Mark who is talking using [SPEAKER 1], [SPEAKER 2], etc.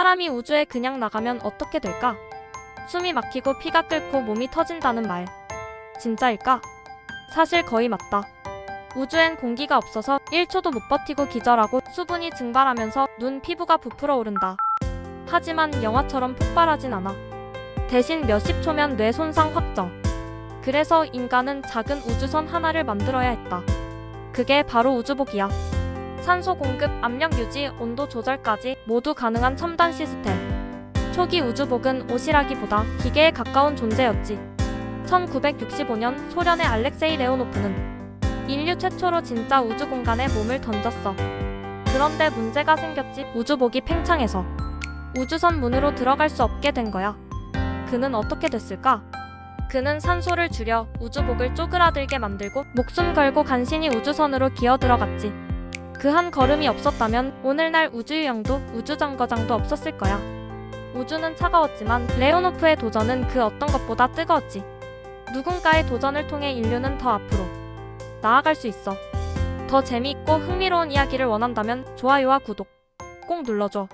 [SPEAKER 1] 사람이 우주에 그냥 나가면 어떻게 될까? 숨이 막히고 피가 끓고 몸이 터진다는 말. 진짜일까? 사실 거의 맞다. 우주엔 공기가 없어서 1초도 못 버티고 기절하고 수분이 증발하면서 눈 피부가 부풀어 오른다. 하지만 영화처럼 폭발하진 않아. 대신 몇십 초면 뇌 손상 확정. 그래서 인간은 작은 우주선 하나를 만들어야 했다. 그게 바로 우주복이야. 산소 공급, 압력 유지, 온도 조절까지 모두 가능한 첨단 시스템. 초기 우주복은 옷이라기보다 기계에 가까운 존재였지. 1965년 소련의 알렉세이 레오노프는 인류 최초로 진짜 우주 공간에 몸을 던졌어. 그런데 문제가 생겼지. 우주복이 팽창해서 우주선 문으로 들어갈 수 없게 된 거야. 그는 어떻게 됐을까? 그는 산소를 줄여 우주복을 쪼그라들게 만들고 목숨 걸고 간신히 우주선으로 기어 들어갔지. 그 한 걸음이 없었다면 오늘날 우주유영도 우주정거장도 없었을 거야. 우주는 차가웠지만 레오노프의 도전은 그 어떤 것보다 뜨거웠지. 누군가의 도전을 통해 인류는 더 앞으로 나아갈 수 있어. 더 재미있고 흥미로운 이야기를 원한다면 좋아요와 구독 꼭 눌러줘.